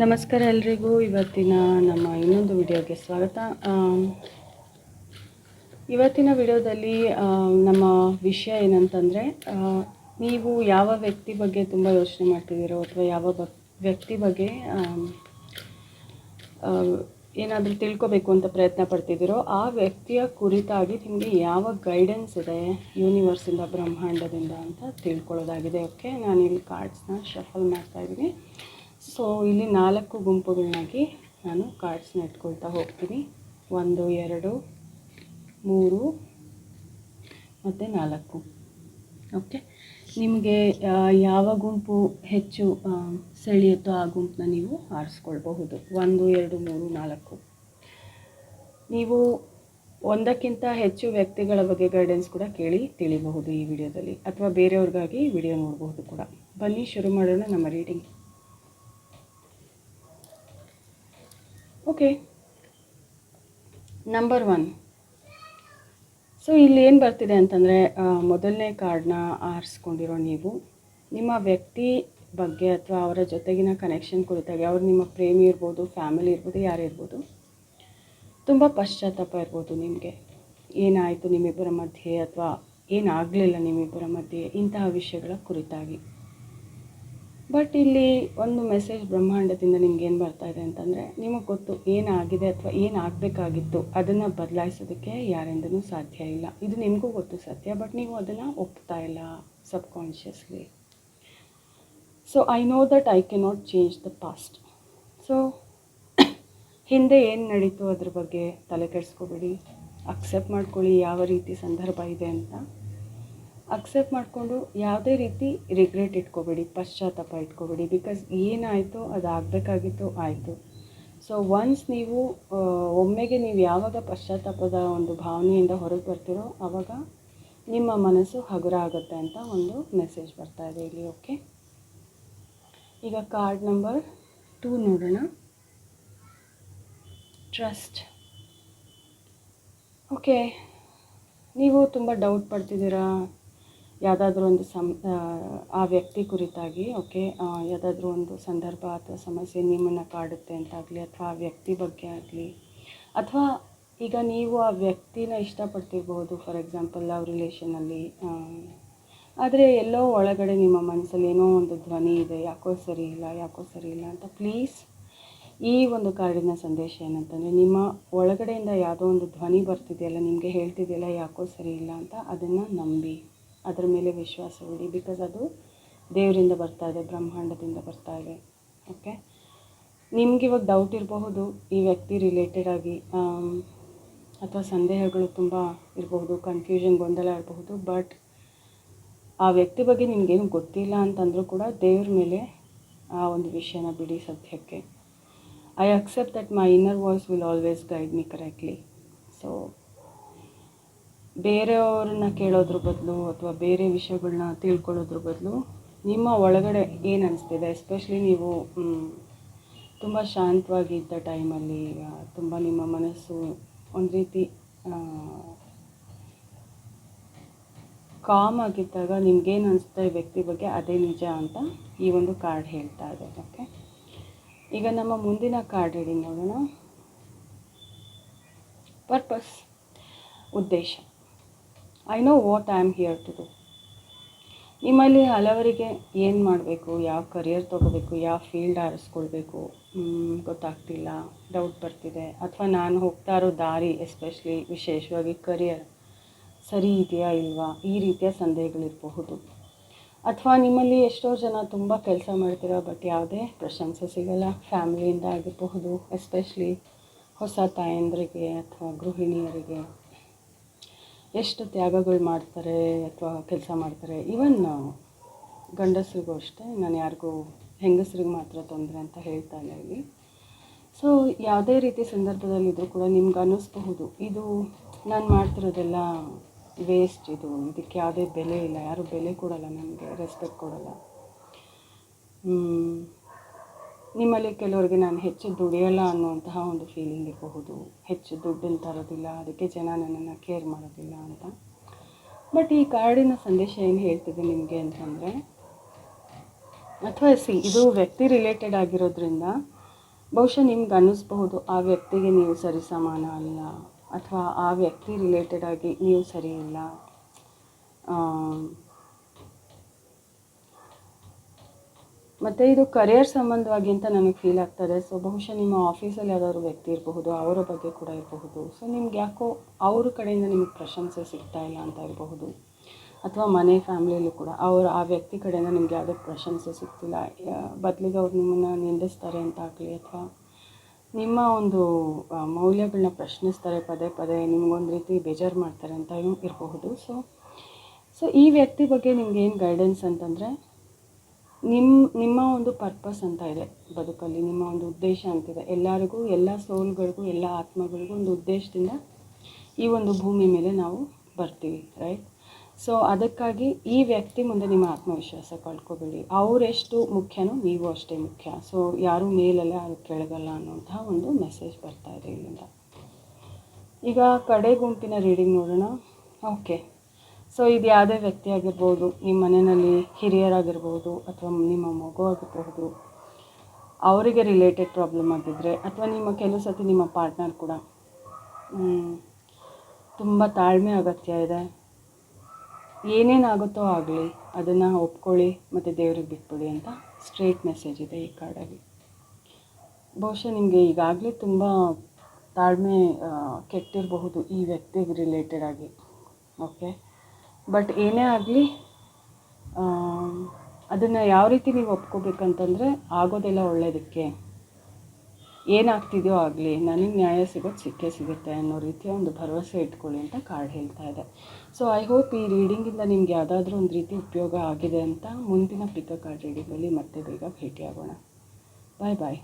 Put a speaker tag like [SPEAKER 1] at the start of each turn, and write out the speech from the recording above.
[SPEAKER 1] ನಮಸ್ಕಾರ ಎಲ್ರಿಗೂ. ಇವತ್ತಿನ ನಮ್ಮ ಇನ್ನೊಂದು ವಿಡಿಯೋಗೆ ಸ್ವಾಗತ. ಇವತ್ತಿನ ವಿಡಿಯೋದಲ್ಲಿ ನಮ್ಮ ವಿಷಯ ಏನಂತಂದರೆ ನೀವು ಯಾವ ವ್ಯಕ್ತಿ ಬಗ್ಗೆ ತುಂಬ ಯೋಚನೆ ಮಾಡ್ತಿದ್ದೀರೋ ಅಥವಾ ಯಾವ ವ್ಯಕ್ತಿ ಬಗ್ಗೆ ಏನಾದರೂ ತಿಳ್ಕೊಬೇಕು ಅಂತ ಪ್ರಯತ್ನ ಪಡ್ತಿದ್ದೀರೋ, ಆ ವ್ಯಕ್ತಿಯ ಕುರಿತಾಗಿ ನಿಮಗೆ ಯಾವ ಗೈಡೆನ್ಸ್ ಇದೆ ಯೂನಿವರ್ಸಿಂದ ಬ್ರಹ್ಮಾಂಡದಿಂದ ಅಂತ ತಿಳ್ಕೊಳ್ಳೋದಾಗಿದೆ. ಓಕೆ ನಾನು ಇಲ್ಲಿ ಕಾರ್ಡ್ಸ್ನ ಶಫಲ್ ಮಾಡ್ತಾ ಇದ್ದೀನಿ. ಸೊ ಇಲ್ಲಿ ನಾಲ್ಕು ಗುಂಪುಗಳನ್ನಾಗಿ ನಾನು ಕಾರ್ಡ್ಸ್ನ ಇಟ್ಕೊಳ್ತಾ ಹೋಗ್ತೀನಿ. ಒಂದು, ಎರಡು, ಮೂರು ಮತ್ತು ನಾಲ್ಕು. ಓಕೆ ನಿಮಗೆ ಯಾವ ಗುಂಪು ಹೆಚ್ಚು ಸೆಳೆಯುತ್ತೋ ಆ ಗುಂಪನ್ನ ನೀವು ಆರಿಸ್ಕೊಳ್ಬಹುದು. ಒಂದು, ಎರಡು, ಮೂರು, ನಾಲ್ಕು. ನೀವು ಒಂದಕ್ಕಿಂತ ಹೆಚ್ಚು ವ್ಯಕ್ತಿಗಳ ಬಗ್ಗೆ ಗೈಡೆನ್ಸ್ ಕೂಡ ಕೇಳಿ ತಿಳಿಬಹುದು ಈ ವಿಡಿಯೋದಲ್ಲಿ, ಅಥವಾ ಬೇರೆಯವ್ರಿಗಾಗಿ ವಿಡಿಯೋ ನೋಡಬಹುದು ಕೂಡ. ಬನ್ನಿ, ಶುರು ಮಾಡೋಣ ನಮ್ಮ reading okay. Number one so ಇಲ್ಲಿ ಏನು ಬರ್ತಿದೆ ಅಂತಂದರೆ ಮೊದಲನೇ ಕಾರ್ಡ್ನ ಆರಿಸ್ಕೊಂಡಿರೋ ನೀವು, ನಿಮ್ಮ ವ್ಯಕ್ತಿ ಬಗ್ಗೆ ಅಥವಾ ಅವರ ಜೊತೆಗಿನ ಕನೆಕ್ಷನ್ ಕುರಿತಾಗಿ, ಅವ್ರು ನಿಮ್ಮ ಪ್ರೇಮಿ ಇರ್ಬೋದು ಫ್ಯಾಮಿಲಿ ಇರ್ಬೋದು, ಯಾರು ಇರ್ಬೋದು, ತುಂಬ ಪಶ್ಚಾತ್ತಾಪ ಇರ್ಬೋದು ನಿಮಗೆ. ಏನಾಯಿತು ನಿಮ್ಮಿಬ್ಬರ ಮಧ್ಯೆ ಅಥವಾ ಏನಾಗಲಿಲ್ಲ ನಿಮ್ಮಿಬ್ಬರ ಮಧ್ಯೆ ಇಂತಹ ವಿಷಯಗಳ ಕುರಿತಾಗಿ. ಬಟ್ ಇಲ್ಲಿ ಒಂದು ಮೆಸೇಜ್ ಬ್ರಹ್ಮಾಂಡದಿಂದ ನಿಮ್ಗೆ ಏನು ಬರ್ತಾ ಇದೆ ಅಂತಂದರೆ, ನಿಮಗೆ ಗೊತ್ತು ಏನಾಗಿದೆ ಅಥವಾ ಏನಾಗಬೇಕಾಗಿತ್ತು ಅದನ್ನು ಬದಲಾಯಿಸೋದಕ್ಕೆ ಯಾರಿಂದನೂ ಸಾಧ್ಯ ಇಲ್ಲ. ಇದು ನಿಮಗೂ ಗೊತ್ತು ಸತ್ಯ ಬಟ್ ನೀವು ಅದನ್ನು ಒಪ್ತಾ ಇಲ್ಲ subconsciously so I know that I can not change the past so ಹಿಂದೆ ಏನು ನಡೀತು ಅದ್ರ ಬಗ್ಗೆ ತಲೆ ಕೆಡಿಸ್ಕೋಬೇಡಿ. ಅಕ್ಸೆಪ್ಟ್ ಮಾಡ್ಕೊಳ್ಳಿ ಯಾವ ರೀತಿ ಸಂದರ್ಭ ಇದೆ ಅಂತ. ಅಕ್ಸೆಪ್ಟ್ ಮಾಡಿಕೊಂಡು ಯಾವುದೇ ರೀತಿ ರಿಗ್ರೆಟ್ ಇಟ್ಕೋಬೇಡಿ, ಪಶ್ಚಾತ್ತಾಪ ಇಟ್ಕೋಬೇಡಿ. ಬಿಕಾಸ್ ಏನಾಯಿತು ಅದು ಆಗಬೇಕಾಗಿತ್ತು, ಆಯಿತು. ಸೊ ಒನ್ಸ್ ನೀವು ಒಮ್ಮೆಗೆ ನೀವು ಯಾವಾಗ ಪಶ್ಚಾತ್ತಾಪದ ಒಂದು ಭಾವನೆಯಿಂದ ಹೊರಗೆ ಬರ್ತೀರೋ ಆವಾಗ ನಿಮ್ಮ ಮನಸ್ಸು ಹಗುರ ಆಗುತ್ತೆ ಅಂತ ಒಂದು ಮೆಸೇಜ್ ಬರ್ತಾ ಇದೆ ಇಲ್ಲಿ ಓಕೆ ಈಗ ಕಾರ್ಡ್ ನಂಬರ್ ಟೂ ನೋಡೋಣ. ಟ್ರಸ್ಟ್ ಓಕೆ ನೀವು ತುಂಬ ಡೌಟ್ ಪಡ್ತಿದ್ದೀರಾ? ಯಾವುದಾದ್ರೂ ಒಂದು ಸಂ ಆ, ಆ ವ್ಯಕ್ತಿ ಕುರಿತಾಗಿ ಓಕೆ ಯಾವುದಾದ್ರೂ ಒಂದು ಸಂದರ್ಭ ಅಥವಾ ಸಮಸ್ಯೆ ನಿಮ್ಮನ್ನು ಕಾಡುತ್ತೆ ಅಂತಾಗಲಿ ಅಥವಾ ಆ ವ್ಯಕ್ತಿ ಬಗ್ಗೆ ಆಗಲಿ ಅಥವಾ ಈಗ ನೀವು ಆ ವ್ಯಕ್ತಿನ ಇಷ್ಟಪಡ್ತಿರ್ಬೋದು ಫಾರ್ ಎಕ್ಸಾಂಪಲ್ ಲವ್ ರಿಲೇಷನಲ್ಲಿ ಆದರೆ ಎಲ್ಲೋ ಒಳಗಡೆ ನಿಮ್ಮ ಮನಸ್ಸಲ್ಲಿ ಏನೋ ಒಂದು ಧ್ವನಿ ಇದೆ ಯಾಕೋ ಸರಿ ಇಲ್ಲ ಯಾಕೋ ಸರಿ ಇಲ್ಲ ಅಂತ ಪ್ಲೀಸ್ ಈ ಒಂದು ಕಾರ್ಡಿನ ಸಂದೇಶ ಏನಂತಂದರೆ ನಿಮ್ಮ ಒಳಗಡೆಯಿಂದ ಯಾವುದೋ ಒಂದು ಧ್ವನಿ ಬರ್ತಿದೆಯಲ್ಲ ನಿಮಗೆ ಹೇಳ್ತಿದೆಯಲ್ಲ ಯಾಕೋ ಸರಿ ಇಲ್ಲ ಅಂತ ಅದನ್ನು ನಂಬಿ. ಅದರ ಮೇಲೆ ವಿಶ್ವಾಸವಿಡಿ ಬಿಕಾಸ್ ಅದು ದೇವರಿಂದ ಬರ್ತಾ ಇದೆ, ಬ್ರಹ್ಮಾಂಡದಿಂದ ಬರ್ತಾ ಇದೆ. ಓಕೆ ನಿಮ್ಗೆ ಇವಾಗ ಡೌಟ್ ಇರಬಹುದು, ಈ ವ್ಯಕ್ತಿ ರಿಲೇಟೆಡ್ ಆಗಿ ಅಥವಾ ಸಂದೇಹಗಳು ತುಂಬ ಇರಬಹುದು ಕನ್ಫ್ಯೂಷನ್ ಗೊಂದಲ ಇರಬಹುದು ಬಟ್ ಆ ವ್ಯಕ್ತಿ ಬಗ್ಗೆ ನಿಮಗೇನು ಗೊತ್ತಿಲ್ಲ ಅಂತಂದರೂ ಕೂಡ ದೇವ್ರ ಮೇಲೆ ಆ ಒಂದು ವಿಷಯನ ಬಿಡಿ ಸದ್ಯಕ್ಕೆ. I accept that my inner voice will always guide me correctly so ಬೇರೆಯವ್ರನ್ನ ಕೇಳೋದ್ರ ಬದಲು ಅಥವಾ ಬೇರೆ ವಿಷಯಗಳನ್ನ ತಿಳ್ಕೊಳ್ಳೋದ್ರ ಬದಲು ನಿಮ್ಮ ಒಳಗಡೆ ಏನು ಅನಿಸ್ತಿದೆ? ಎಸ್ಪೆಷಲಿ ನೀವು ತುಂಬ ಶಾಂತವಾಗಿ ಇದ್ದ ಟೈಮಲ್ಲಿ ತುಂಬ ನಿಮ್ಮ ಮನಸ್ಸು ಒಂದು ರೀತಿ ಕಾಮ್ ಆಗಿದ್ದಾಗ ನಿಮ್ಗೇನು ಅನಿಸ್ತಾ ಈ ವ್ಯಕ್ತಿ ಬಗ್ಗೆ ಅದೇ ನಿಜ ಅಂತ ಈ ಒಂದು ಕಾರ್ಡ್ ಹೇಳ್ತಾ ಇದೆ ಓಕೆ ಈಗ ನಮ್ಮ ಮುಂದಿನ ಕಾರ್ಡ್ ರೀಡಿಂಗ್ ನೋಡೋಣ. ಪರ್ಪಸ್ ಉದ್ದೇಶ. I know what I am here to do ನಿಮ್ಮಲ್ಲಿ ಹಲವರಿಗೆ ಏನು ಮಾಡಬೇಕು, ಯಾವ ಕರಿಯರ್ ತೊಗೋಬೇಕು, ಯಾವ ಫೀಲ್ಡ್ ಆರಿಸ್ಕೊಳ್ಬೇಕು ಗೊತ್ತಾಗ್ತಿಲ್ಲ ಡೌಟ್ ಬರ್ತಿದೆ. ಅಥವಾ ನಾನು ಹೋಗ್ತಾ ಇರೋ ದಾರಿ ಎಸ್ಪೆಷಲಿ ವಿಶೇಷವಾಗಿ ಕರಿಯರ್ ಸರಿ ಇದೆಯಾ ಇಲ್ವಾ? ಈ ರೀತಿಯ ಸಂದೇಹಗಳಿರಬಹುದು. ಅಥವಾ ನಿಮ್ಮಲ್ಲಿ ಎಷ್ಟೋ ಜನ ತುಂಬ ಕೆಲಸ ಮಾಡ್ತೀರೋ ಬಟ್ ಯಾವುದೇ ಪ್ರಶಂಸೆ ಸಿಗಲ್ಲ ಫ್ಯಾಮಿಲಿಯಿಂದ ಆಗಿರಬಹುದು ಎಸ್ಪೆಷಲಿ ಹೊಸ ತಾಯಂದ್ರಿಗೆ ಅಥವಾ ಗೃಹಿಣಿಯರಿಗೆ. ಎಷ್ಟು ತ್ಯಾಗಗಳು ಮಾಡ್ತಾರೆ ಅಥವಾ ಕೆಲಸ ಮಾಡ್ತಾರೆ? ಈವನ್ ಗಂಡಸರಿಗೂ ಅಷ್ಟೇ, ನಾನು ಯಾರಿಗೂ, ಹೆಂಗಸ್ರಿಗೆ ಮಾತ್ರ ತೊಂದರೆ ಅಂತ ಹೇಳ್ತಾ ಇಲ್ಲ ಇಲ್ಲಿ. ಸೊ ಯಾವುದೇ ರೀತಿ ಸಂದರ್ಭದಲ್ಲಿದ್ದರೂ ಕೂಡ ನಿಮ್ಗೆ ಅನ್ನಿಸ್ಬಹುದು, ಇದು ನಾನು ಮಾಡ್ತಿರೋದೆಲ್ಲ ವೇಸ್ಟ್ ಇದು, ಇದಕ್ಕೆ ಯಾವುದೇ ಬೆಲೆ ಇಲ್ಲ, ಯಾರೂ ಬೆಲೆ ಕೊಡಲ್ಲ ನನಗೆ ರೆಸ್ಪೆಕ್ಟ್ ಕೊಡಲ್ಲ. ನಿಮ್ಮಲ್ಲಿ ಕೆಲವರಿಗೆ ನಾನು ಹೆಚ್ಚು ದುಡಿಯಲ್ಲ ಅನ್ನುವಂತಹ ಒಂದು ಫೀಲಿಂಗ್ ಇರಬಹುದು. ಹೆಚ್ಚು ದುಡ್ಡನ್ನು ತರೋದಿಲ್ಲ, ಅದಕ್ಕೆ ಜನ ನನ್ನನ್ನು ಕೇರ್ ಮಾಡೋದಿಲ್ಲ ಅಂತ. ಬಟ್ ಈ ಕಾರ್ಡಿನ ಸಂದೇಶ ಏನು ಹೇಳ್ತಿದೆ ನಿಮಗೆ ಅಂತಂದರೆ, ಅಥವಾ ಸಿ, ಇದು ವ್ಯಕ್ತಿ ರಿಲೇಟೆಡ್ ಆಗಿರೋದ್ರಿಂದ ಬಹುಶಃ ನಿಮ್ಗೆ ಅನ್ನಿಸ್ಬಹುದು, ಆ ವ್ಯಕ್ತಿಗೆ ನೀವು ಸರಿ ಸಮಾನ ಅಲ್ಲ, ಅಥವಾ ಆ ವ್ಯಕ್ತಿ ರಿಲೇಟೆಡ್ ಆಗಿ ನೀವು ಸರಿ ಇಲ್ಲ. ಮತ್ತು ಇದು ಕರಿಯರ್ ಸಂಬಂಧವಾಗಿ ಅಂತ ನನಗೆ ಫೀಲ್ ಆಗ್ತದೆ. ಸೊ ಬಹುಶಃ ನಿಮ್ಮ ಆಫೀಸಲ್ಲಿ ಯಾವ್ದಾದ್ರು ವ್ಯಕ್ತಿ ಇರಬಹುದು, ಅವರ ಬಗ್ಗೆ ಕೂಡ ಇರಬಹುದು. ಸೊ ನಿಮ್ಗೆ ಯಾಕೋ ಅವ್ರ ಕಡೆಯಿಂದ ನಿಮಗೆ ಪ್ರಶಂಸೆ ಸಿಗ್ತಾ ಇಲ್ಲ ಅಂತ ಇರಬಹುದು. ಅಥವಾ ಮನೆ ಫ್ಯಾಮಿಲಿಯಲ್ಲೂ ಕೂಡ ಅವರು, ಆ ವ್ಯಕ್ತಿ ಕಡೆಯಿಂದ ನಿಮ್ಗೆ ಯಾವುದೇ ಪ್ರಶಂಸೆ ಸಿಗ್ತಿಲ್ಲ. ಬದಲಿಗೆ ಅವ್ರು ನಿಮ್ಮನ್ನು ನಿಂದಿಸ್ತಾರೆ ಅಂತ ಆಗಲಿ ಅಥವಾ ನಿಮ್ಮ ಒಂದು ಮೌಲ್ಯಗಳನ್ನ ಪ್ರಶ್ನಿಸ್ತಾರೆ ಪದೇ ಪದೇ ನಿಮಗೊಂದು ರೀತಿ ಬೇಜಾರು ಮಾಡ್ತಾರೆ ಅಂತ ಇರಬಹುದು. ಸೊ ಸೊ ಈ ವ್ಯಕ್ತಿ ಬಗ್ಗೆ ನಿಮ್ಗೆ ಏನು ಗೈಡೆನ್ಸ್ ಅಂತಂದರೆ ನಿಮ್ಮ ನಿಮ್ಮ ಒಂದು ಪರ್ಪಸ್ ಅಂತ ಇದೆ ಬದುಕಲ್ಲಿ, ನಿಮ್ಮ ಒಂದು ಉದ್ದೇಶ ಅಂತಿದೆ ಎಲ್ಲರಿಗೂ, ಎಲ್ಲ ಸೋಲ್ಗಳಿಗೂ ಎಲ್ಲ ಆತ್ಮಗಳಿಗೂ ಒಂದು ಉದ್ದೇಶದಿಂದ ಈ ಒಂದು ಭೂಮಿ ಮೇಲೆ ನಾವು ಬರ್ತೀವಿ ರೈಟ್ ಸೊ ಅದಕ್ಕಾಗಿ ಈ ವ್ಯಕ್ತಿ ಮುಂದೆ ನಿಮ್ಮ ಆತ್ಮವಿಶ್ವಾಸ ಕಳ್ಕೊಬೇಡಿ. ಅವರೆಷ್ಟು ಮುಖ್ಯನೋ ನೀವು ಅಷ್ಟೇ ಮುಖ್ಯ. ಸೊ ಯಾರು ಮೇಲಲ್ಲ, ಯಾರು ಕೆಳಗಲ್ಲ ಅನ್ನೋಂತಹ ಒಂದು ಮೆಸೇಜ್ ಬರ್ತಾ ಇದೆ ಇಲ್ಲಿಂದ. ಈಗ ಕಡೆ ಗುಂಪಿನ ರೀಡಿಂಗ್ ನೋಡೋಣ. ಓಕೆ ಸೊ ಇದು ಯಾವುದೇ ವ್ಯಕ್ತಿ ಆಗಿರ್ಬೋದು, ನಿಮ್ಮ ಮನೆಯಲ್ಲಿ ಹಿರಿಯರಾಗಿರ್ಬೋದು ಅಥವಾ ನಿಮ್ಮ ಮಗು ಆಗಿರಬಹುದು, ಅವರಿಗೆ ರಿಲೇಟೆಡ್ ಪ್ರಾಬ್ಲಮ್ ಆಗಿದ್ದರೆ ಅಥವಾ ನಿಮ್ಮ ಕೆಲವು ಸತಿ ನಿಮ್ಮ ಪಾರ್ಟ್ನರ್ ಕೂಡ ತುಂಬ ತಾಳ್ಮೆ ಅಗತ್ಯ ಇದೆ. ಏನೇನಾಗುತ್ತೋ ಆಗಲಿ, ಅದನ್ನು ಒಪ್ಕೊಳ್ಳಿ ಮತ್ತು ದೇವ್ರಿಗೆ ಬಿಟ್ಬಿಡಿ ಅಂತ ಸ್ಟ್ರೇಟ್ ಮೆಸೇಜ್ ಇದೆ ಈ ಕಾರ್ಡಲ್ಲಿ ಬಹುಶಃ ನಿಮಗೆ ಈಗಾಗಲೇ ತುಂಬ ತಾಳ್ಮೆ ಕೆಟ್ಟಿರಬಹುದು ಈ ವ್ಯಕ್ತಿಗೆ ರಿಲೇಟೆಡ್ ಆಗಿ ಓಕೆ ಬಟ್ ಏನೇ ಆಗಲಿ ಅದನ್ನು ಯಾವ ರೀತಿ ನೀವು ಒಪ್ಕೋಬೇಕಂತಂದರೆ ಆಗೋದೆಲ್ಲ ಒಳ್ಳೆಯದಕ್ಕೆ ಏನಾಗ್ತಿದೆಯೋ ಆಗಲಿ, ನನಗೆ ನ್ಯಾಯ ಸಿಗೋದು ಸಿಕ್ಕೇ ಸಿಗುತ್ತೆ ಅನ್ನೋ ರೀತಿಯ ಒಂದು ಭರವಸೆ ಇಟ್ಕೊಳ್ಳಿ ಅಂತ ಕಾರ್ಡ್ ಹೇಳ್ತಾ ಇದೆ. ಸೊ ಐ ಹೋಪ್ ಈ ರೀಡಿಂಗಿಂದ ನಿಮ್ಗೆ ಯಾವುದಾದ್ರೂ ಒಂದು ರೀತಿ ಉಪಯೋಗ ಆಗಿದೆ ಅಂತ ಮುಂದಿನ ಪಿಕ ಕಾರ್ಡ್ ರೀಡಿಂಗಲ್ಲಿ ಮತ್ತೆ ಬೇಗ ಭೇಟಿಯಾಗೋಣ. ಬಾಯ್ ಬಾಯ್